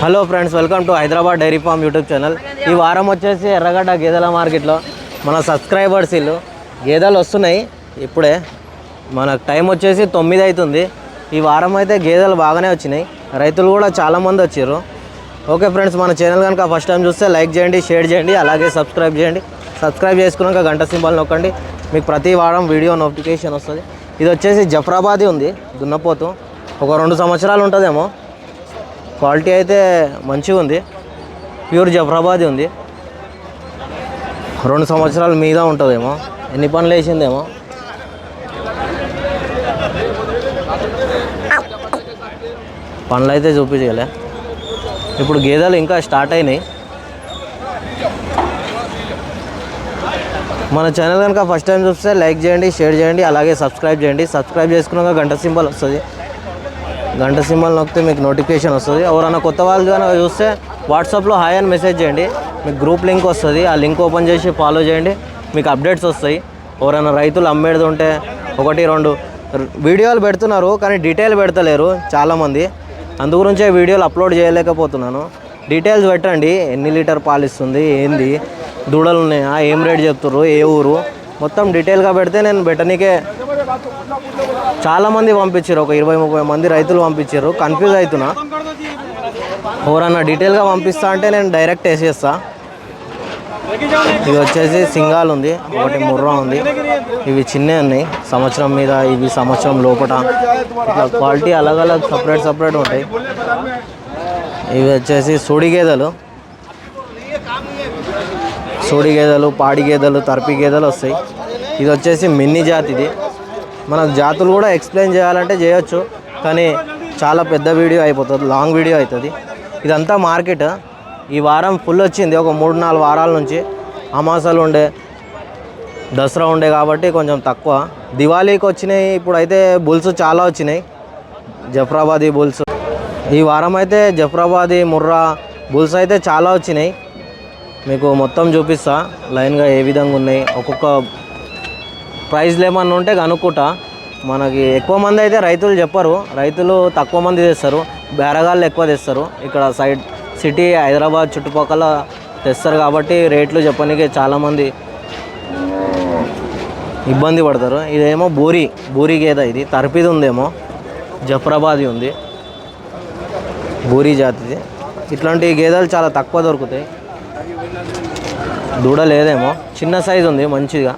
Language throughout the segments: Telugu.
Hello friends welcome to Hyderabad dairy farm YouTube channel. ఈ వారం వచ్చేసి ఎర్రగడ్డ గేదెల మార్కెట్లో మన సబ్స్క్రైబర్స్ ఇల్లు గేదెలు వస్తున్నాయి. ఇప్పుడే మనకు టైం వచ్చేసి తొమ్మిది అవుతుంది. ఈ వారం అయితే గేదెలు బాగానే వచ్చినాయి. రైతులు కూడా చాలామంది వచ్చారు ఓకే ఫ్రెండ్స్ మన ఛానల్ కనుక ఫస్ట్ టైం చూస్తే లైక్ చేయండి షేర్ చేయండి అలాగే సబ్స్క్రైబ్ చేయండి. సబ్స్క్రైబ్ చేసుకున్నాక గంట సింబల్ నొక్కండి. మీకు ప్రతి వారం వీడియో నోటిఫికేషన్ వస్తుంది. ఇది వచ్చేసి జఫ్రాబాదీ ఉంది దున్నపోతు. ఒక రెండు సంవత్సరాలు ఉంటుందేమో. క్వాలిటీ అయితే మంచిగా ఉంది. ప్యూర్ జఫ్రాబాదీ ఉంది. రెండు సంవత్సరాల మీద ఉంటుందేమో. ఎన్ని పనులు వేసిందేమో. పనులు అయితే చూపించలే ఇప్పుడు గేదెలు ఇంకా స్టార్ట్ అయినాయి. మన ఛానల్ కనుక ఫస్ట్ టైం చూస్తే లైక్ చేయండి షేర్ చేయండి అలాగే సబ్స్క్రైబ్ చేయండి. సబ్స్క్రైబ్ చేసుకున్నాక గంట సింబల్ వస్తుంది. గంట సింబల్ నొక్కితే మీకు నోటిఫికేషన్ వస్తుంది. ఎవరైనా కొత్త వాళ్ళు కానీ చూస్తే వాట్సాప్లో హాయ్ అని మెసేజ్ చేయండి. మీకు గ్రూప్ లింక్ వస్తుంది. ఆ లింక్ ఓపెన్ చేసి ఫాలో చేయండి. మీకు అప్డేట్స్ వస్తాయి. ఎవరైనా రైతులు అమ్మేది ఉంటే ఒకటి రెండు వీడియోలు పెడుతున్నారు కానీ డీటెయిల్ పెడతలేరు చాలామంది. అందుగురించే వీడియోలు అప్లోడ్ చేయలేకపోతున్నాను. డీటెయిల్స్ పెట్టండి. ఎన్ని లీటర్ పాలు ఇస్తుంది ఏంది దూడలు ఉన్నాయా ఏం రేట్ చెప్తుర్రు ఏ ఊరు. మొత్తం డీటెయిల్గా పెడితే నేను పెట్టనీకే చాలా మంది పంపించారు. ఒక ఇరవై ముప్పై మంది రైతులు పంపించారు. కన్ఫ్యూజ్ అవుతున్నా ఎవరన్నా డీటెయిల్గా పంపిస్తా అంటే నేను డైరెక్ట్ వేసేస్తా ఇది వచ్చేసి సింగాల్ ఉంది. ఒకటి ముర్రా ఉంది. ఇవి చిన్నవి ఉన్నాయి. సంవత్సరం మీద ఇవి సంవత్సరం లోపట. ఇట్లా క్వాలిటీ అలగ్ అలగ్ సపరేట్ సపరేట్ ఉంటాయి. ఇవి వచ్చేసి సూడి గేదెలు. సూడి గేదెలు పాడి గేదెలు తర్పి గేదెలు వస్తాయి. ఇది వచ్చేసి మిన్ని జాతిది. మన జాతులు కూడా ఎక్స్ప్లెయిన్ చేయాలంటే చేయొచ్చు కానీ చాలా పెద్ద వీడియో అయిపోతుంది లాంగ్ వీడియో అవుతుంది. ఇదంతా మార్కెట్. ఈ వారం ఫుల్ వచ్చింది ఒక మూడు నాలుగు వారాల నుంచి. అమాసాలు ఉండే దసరా ఉండే కాబట్టి కొంచెం తక్కువ. దివాళీకి వచ్చినాయి ఇప్పుడైతే బుల్స్ చాలా వచ్చినాయి. జఫ్రాబాదీ బుల్స్. ఈ వారం అయితే జఫ్రాబాదీ ముర్రా బుల్స్ అయితే చాలా వచ్చినాయి. మీకు మొత్తం చూపిస్తా లైన్గా ఏ విధంగా ఉన్నాయి ఒక్కొక్క ప్రైజ్లు ఏమన్నా ఉంటే కనుక్కుంటా. మనకి ఎక్కువ మంది అయితే రైతులు చెప్పరు. రైతులు తక్కువ మంది తెస్తారు. బేరగాళ్ళు ఎక్కువ తెస్తారు. ఇక్కడ సైడ్ సిటీ హైదరాబాద్ చుట్టుపక్కల తెస్తారు కాబట్టి రేట్లు చెప్పడానికి చాలామంది ఇబ్బంది పడతారు. ఇదేమో బూరి బూరి గేదె ఇది. తర్పిది ఉందేమో. జఫ్రాబాదీ ఉంది. బూరి జాతిది. ఇట్లాంటి గేదెలు చాలా తక్కువ దొరుకుతాయి. దూడ లేదేమో. చిన్న సైజు ఉంది మంచిగా.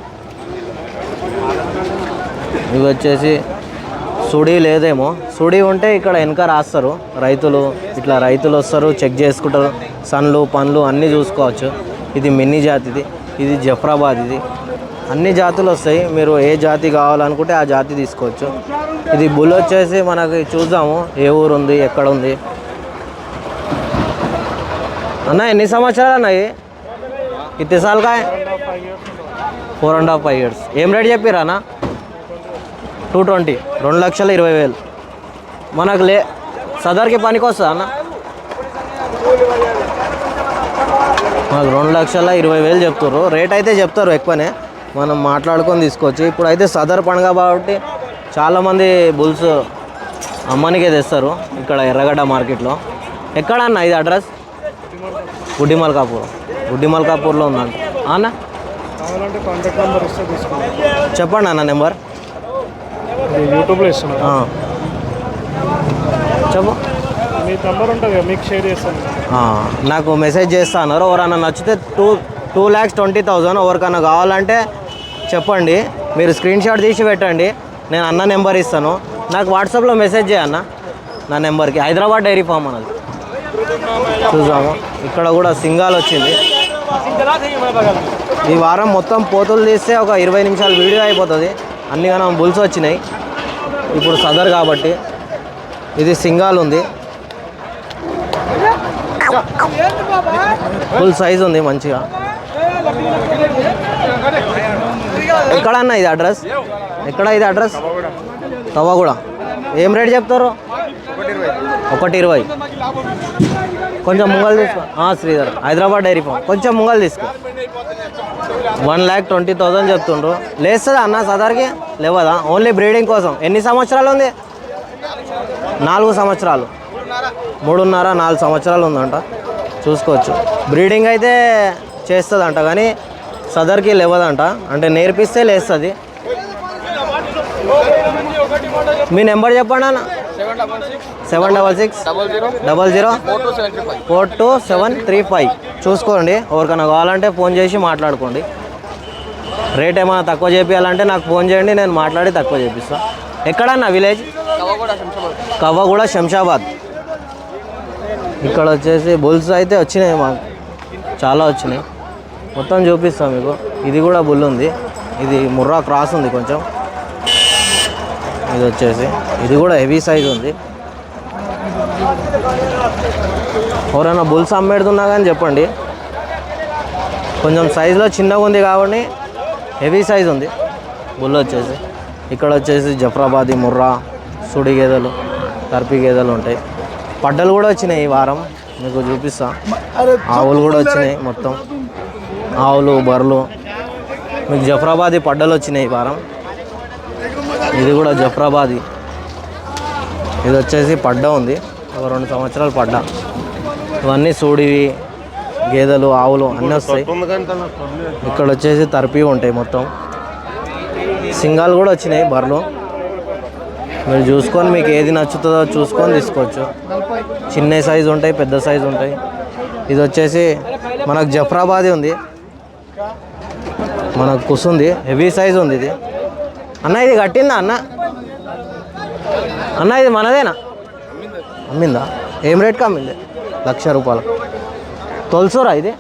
ఇవి వచ్చేసి సుడి లేదేమో. సుడి ఉంటే ఇక్కడ వెనక రాస్తారు. రైతులు ఇట్లా రైతులు వస్తారు చెక్ చేసుకుంటారు. సన్లు పండ్లు అన్నీ చూసుకోవచ్చు. ఇది మిన్ని జాతిది ఇది. జఫ్రాబాద్ ఇది. అన్ని జాతులు వస్తాయి. మీరు ఏ జాతి కావాలనుకుంటే ఆ జాతి తీసుకోవచ్చు. ఇది బుల్ వచ్చేసి మనకి చూద్దాము. ఏ ఊరు ఉంది ఎక్కడ ఉంది. అన్న ఎన్ని సంవత్సరాలు అన్నాయి ఇత్తిసాలకాయ four and half five years ఏం రేట్ చెప్పారా అన్న? Two twenty. రెండు లక్షల ఇరవై వేలు. మనకు లే సదర్కి పనికి వస్తుందా అన్న? మనకు రెండు లక్షల ఇరవై వేలు చెప్తారు రేట్ అయితే చెప్తారు ఎక్కువనే. మనం మాట్లాడుకొని తీసుకోవచ్చు ఇప్పుడు అయితే సదర్ పండుగ కాబట్టి చాలామంది బుల్స్ అమ్మనికే తెస్తారు ఇక్కడ ఎర్రగడ్డ మార్కెట్లో. ఎక్కడ అన్న ఇది అడ్రస్? గుడ్డి మల్కాపూర్ గుడ్డి మల్కాపూర్లో ఉందంట అన్న చెప్పండి అన్న నెంబర్. యూట్యూబ్లో ఇస్తున్నారు. చెప్పు. మీ నెంబర్ ఉంటుంది మీకు షేర్ చేస్తాను. ఆ, నాకు మెసేజ్ చేస్తా అన్నారు. ఎవరన్నా నచ్చితే two two lakhs twenty thousand ఎవరికన్నా కావాలంటే చెప్పండి. మీరు స్క్రీన్ షాట్ తీసి పెట్టండి. నేను అన్న నెంబర్ ఇస్తాను. నాకు వాట్సాప్లో మెసేజ్ చేయన్న నా నెంబర్కి హైదరాబాద్ డైరీ ఫామ్ అన్నది. చూసాము ఇక్కడ కూడా సింగాల్ వచ్చింది. ఈ వారం మొత్తం పోతులు తీస్తే ఒక ఇరవై నిమిషాలు వీడియో అయిపోతుంది. అన్ని మనం బుల్స్ వచ్చినాయి. ఇప్పుడు సదర్ కాబట్టి ఇది సింగాల్ ఉంది. ఫుల్ సైజ్ ఉంది మంచిగా. ఎక్కడ అన్న ఇది అడ్రస్? ఎక్కడ ఇది అడ్రస్? తవ్వగూడ. ఏం రేట్ చెప్తారు? ఒకటి ఇరవై. కొంచెం ముంగల్ తీసుకో. శ్రీధర్. Hyderabad dairy farm. కొంచెం ముంగల్ తీసుకో. వన్ ల్యాక్ ట్వంటీ థౌజండ్ చెప్తుండ్రు. లేస్తుందా అన్న సదర్కి లేవదా? ఓన్లీ బ్రీడింగ్ కోసం. ఎన్ని సంవత్సరాలు ఉంది? నాలుగు సంవత్సరాలు. మూడున్నర నాలుగు సంవత్సరాలు ఉందంట. చూసుకోవచ్చు. బ్రీడింగ్ అయితే చేస్తుందంట కానీ సదర్కి లేవదంట. అంటే నేర్పిస్తే లేస్తుంది. మీ నెంబర్ చెప్పండి అన్న. Seven double six. Double zero. Four two seven three five. చూసుకోండి. ఎవరికైనా కావాలంటే ఫోన్ చేసి మాట్లాడుకోండి. రేట్ ఏమైనా తక్కువ చేపించాలంటే నాకు ఫోన్ చేయండి నేను మాట్లాడి తక్కువ చేపిస్తా. ఎక్కడన్నా విలేజ్? కవ్వగూడ శంషాబాద్. ఇక్కడ వచ్చేసి బుల్స్ అయితే వచ్చినాయి మాకు. చాలా వచ్చినాయి. మొత్తం చూపిస్తాం మీకు. ఇది కూడా బుల్ ఉంది. ఇది ముర్రా క్రాస్ ఉంది కొంచెం. ఇది వచ్చేసి. ఇది కూడా హెవీ సైజ్ ఉంది. ఎవరైనా బుల్స్ అమ్మేడుతున్నా కానీ చెప్పండి. కొంచెం సైజులో చిన్నగా ఉంది కాబట్టి హెవీ సైజ్ ఉంది. బుల్ వచ్చేసి. ఇక్కడ వచ్చేసి జఫ్రాబాదీ ముర్రా సుడి గేదెలు తర్పి గేదెలు ఉంటాయి. పడ్డలు కూడా వచ్చినాయి ఈ వారం. మీకు చూపిస్తా. ఆవులు కూడా వచ్చినాయి మొత్తం. ఆవులు బర్రెలు. మీకు జఫ్రాబాదీ పడ్డలు వచ్చినాయి ఈ వారం. ఇది కూడా జఫ్రాబాదీ. ఇది వచ్చేసి పడ్డ ఉంది. ఒక రెండు సంవత్సరాలు పడ్డ. ఇవన్నీ సూడివి గేదెలు ఆవులు అన్నీ వస్తాయి. ఇక్కడ వచ్చేసి తర్పి ఉంటాయి మొత్తం. సింగాలు కూడా వచ్చినాయి బర్రెలు. మీరు చూసుకొని మీకు ఏది నచ్చుతుందో చూసుకొని తీసుకోవచ్చు. చిన్న సైజు ఉంటాయి పెద్ద సైజు ఉంటాయి. ఇది వచ్చేసి మనకు జఫ్రాబాదీ ఉంది. మనకు కుసుంది హెవీ సైజ్ ఉంది ఇది. అన్న ఇది కట్టిందా అన్న? అన్న ఇది మనదేనా? అమ్మిందా? ఏం రేట్కి అమ్మింది? లక్ష రూపాయలు తొలసూరా ఇది?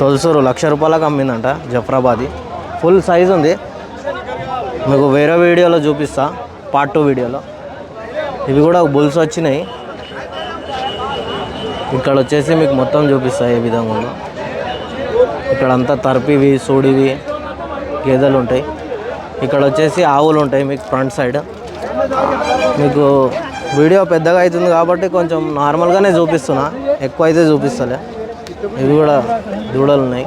తొలసూరు లక్ష రూపాయలకు అమ్మిందంట జఫరాబాది. ఫుల్ సైజ్ ఉంది. మీకు వేరే వీడియోలో చూపిస్తా. పార్ట్ టూ వీడియోలో. ఇవి కూడా బుల్స్ వచ్చినాయి. ఇక్కడ వచ్చేసి మీకు మొత్తం చూపిస్తా ఏ విధంగా ఉందో. ఇక్కడ అంతా తర్పివి సూడివి గేదెలు ఉంటాయి. ఇక్కడ వచ్చేసి ఆవులు ఉంటాయి మీకు ఫ్రంట్ సైడ్. మీకు వీడియో పెద్దగా అవుతుంది కాబట్టి కొంచెం నార్మల్గానే చూపిస్తున్నా. ఎక్కువ అయితే చూపిస్తలే. ఇవి కూడా దూడలు ఉన్నాయి.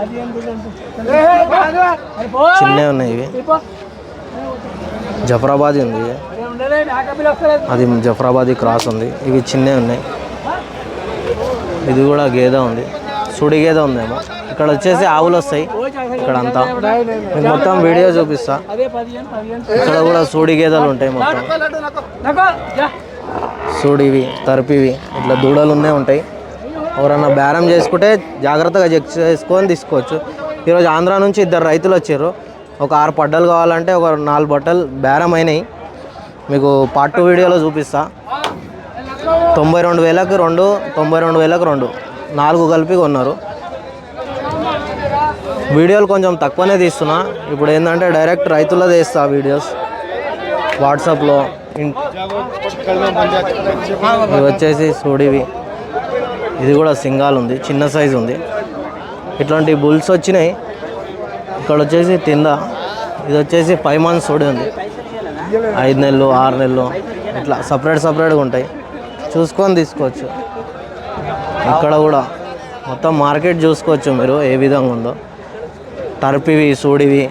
చిన్నవి ఉన్నాయి ఇవి. జఫరాబాదీ ఉంది. అది జఫరాబాదీ క్రాస్ ఉంది. ఇవి చిన్నవి ఉన్నాయి. ఇది కూడా గేదె ఉంది. సుడి గేదె ఉందేమో. ఇక్కడ వచ్చేసి ఆవులు వస్తాయి. ఇక్కడ అంతా మీకు మొత్తం వీడియో చూపిస్తా. ఇక్కడ కూడా సూడి గేదెలు ఉంటాయి మొత్తం. సూడివి తరిపివి ఇట్లా దూడలు ఉన్నాయి ఉంటాయి. ఎవరన్నా బేరం చేసుకుంటే జాగ్రత్తగా చెక్ చేసుకొని తీసుకోవచ్చు. ఈరోజు ఆంధ్ర నుంచి ఇద్దరు రైతులు వచ్చారు. ఒక ఆరు పడ్డలు కావాలంటే ఒక నాలుగు బట్టలు బేరం అయినాయి. మీకు పార్ట్ టూ వీడియోలో చూపిస్తా. తొంభై రెండు వేలకు రెండు తొంభై రెండు వేలకు రెండు. నాలుగు కలిపి కొన్నారు. వీడియోలు కొంచెం తక్కువనే తీస్తున్నా. ఇప్పుడు ఏంటంటే డైరెక్ట్ రైతుల్లో తీస్తా వీడియోస్ వాట్సాప్లో ఇవి వచ్చేసి సూడివి. ఇది కూడా సింగాల్ ఉంది చిన్న సైజు ఉంది. ఇట్లాంటి బుల్స్ వచ్చినాయి. ఇక్కడ వచ్చేసి తింద. ఇది వచ్చేసి ఫైవ్ మంత్స్ సూడి ఉంది. ఐదు నెలలు ఆరు నెలలు ఇట్లా సపరేట్ సపరేట్గా ఉంటాయి. చూసుకొని తీసుకోవచ్చు. ఇక్కడ కూడా మొత్తం మార్కెట్ చూసుకోవచ్చు మీరు ఏ విధంగా ఉందో. టర్పివి సూడివి.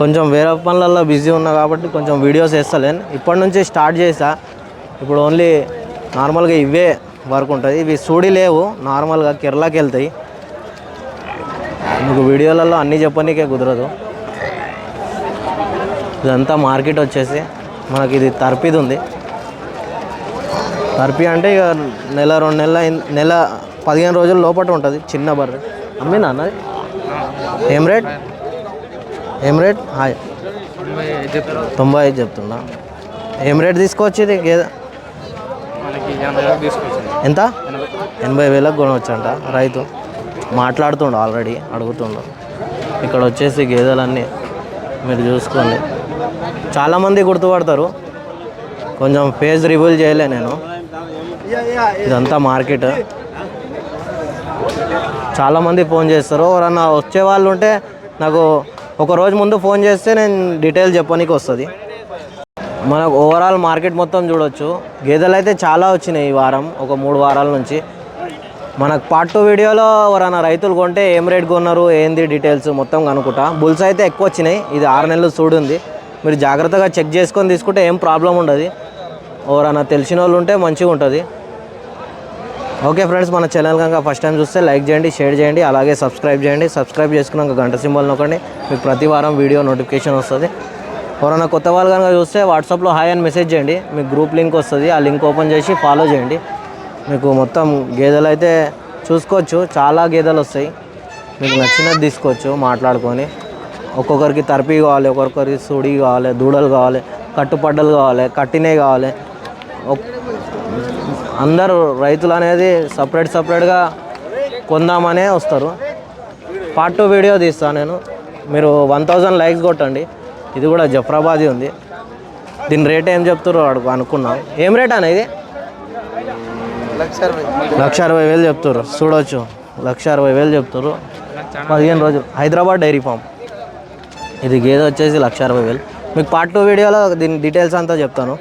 కొంచెం వేరే పనులలో బిజీ ఉన్నా కాబట్టి కొంచెం వీడియోస్ వేస్తలేను. ఇప్పటి నుంచి స్టార్ట్ చేసా. ఇప్పుడు ఓన్లీ నార్మల్గా ఇవే వర్క్ ఉంటుంది. ఇవి సూడి లేవు. నార్మల్గా కేరళకి వెళ్తాయి. మీకు వీడియోలలో అన్నీ చెప్పనీకే కుదరదు. ఇదంతా మార్కెట్ వచ్చేసి మనకి ఇది తర్పిది ఉంది. తర్పి అంటే ఇక నెల రెండు నెలల నెల పదిహేను రోజుల లోపల ఉంటుంది. చిన్న బర్రె. అమ్మినా అన్నది ఏం రేట్? ఏం రేట్? హాయ్. తొంభై ఐదు చెప్తున్నా. ఏం రేట్ తీసుకోవచ్చు ఇది? గేదె ఎంత? ఎనభై వేలకు కొనవచ్చంట రైతు. మాట్లాడుతుండు ఆల్రెడీ అడుగుతుండు. ఇక్కడ వచ్చేసి గేదెలన్నీ మీరు చూసుకోండి. చాలామంది గుర్తుపడతారు. కొంచెం ఫేస్ రివ్యూల్ చేయలే నేను. ఇదంతా మార్కెట్. చాలామంది ఫోన్ చేస్తారు. ఎవరన్నా వచ్చే వాళ్ళు ఉంటే నాకు ఒక రోజు ముందు ఫోన్ చేస్తే నేను డీటెయిల్ చెప్పనీకి వస్తుంది. మనకు ఓవరాల్ మార్కెట్ మొత్తం చూడొచ్చు. గేదెలు అయితే చాలా వచ్చినాయి ఈ వారం ఒక మూడు వారాల నుంచి. మనకు పార్ట్ టూ వీడియోలో ఎవరైనా రైతులు కొంటే ఏం రేట్ కొన్నారు ఏంది డీటెయిల్స్ మొత్తం కనుక్కుంటా. బుల్స్ అయితే ఎక్కువ వచ్చినాయి ఇది ఆరు నెలలు చూడుంది. మీరు జాగ్రత్తగా చెక్ చేసుకొని తీసుకుంటే ఏం ప్రాబ్లం ఉండదు. ఎవరైనా తెలిసిన వాళ్ళు ఉంటే మంచిగా ఉంటుంది. ఓకే ఫ్రెండ్స్ మన ఛానల్ కనుక ఫస్ట్ టైం చూస్తే లైక్ చేయండి షేర్ చేయండి అలాగే సబ్స్క్రైబ్ చేయండి. సబ్స్క్రైబ్ చేసుకున్నాక గంట సింబల్ నొక్కండి. మీకు ప్రతి వారం వీడియో నోటిఫికేషన్ వస్తుంది. ఎవరైనా కొత్త వాళ్ళు కనుక చూస్తే వాట్సాప్లో హాయ్ అని మెసేజ్ చేయండి. మీకు గ్రూప్ లింక్ వస్తుంది. ఆ లింక్ ఓపెన్ చేసి ఫాలో చేయండి. మీకు మొత్తం గేదెలు అయితే చూసుకోవచ్చు. చాలా గేదెలు వస్తాయి. మీకు నచ్చినది తీసుకోవచ్చు మాట్లాడుకొని. ఒక్కొక్కరికి తర్పి కావాలి ఒక్కొక్కరికి సుడి కావాలి దూడలు కావాలి కట్టుపడ్డలు కావాలి కట్టినవి కావాలి. అందరూ రైతులు అనేది సపరేట్ సపరేట్గా కొందామనే వస్తారు. పార్ట్ టూ వీడియో తీస్తాను నేను. మీరు వన్ థౌజండ్ లైక్స్ కొట్టండి. ఇది కూడా జఫ్రాబాదీ ఉంది. దీని రేట్ ఏం చెప్తారో అడుగు అనుకున్నాం. ఏం రేట్ అన్న ఇది? లక్ష అరవై. వేలు చెప్తారు. చూడొచ్చు. లక్ష అరవై వేలు చెప్తారు. పదిహేను రోజులు. Hyderabad dairy farm. ఇది గేదె వచ్చేసి లక్ష అరవై వేలు. మీకు పార్ట్ టూ వీడియోలో దీని డీటెయిల్స్ అంతా చెప్తాను.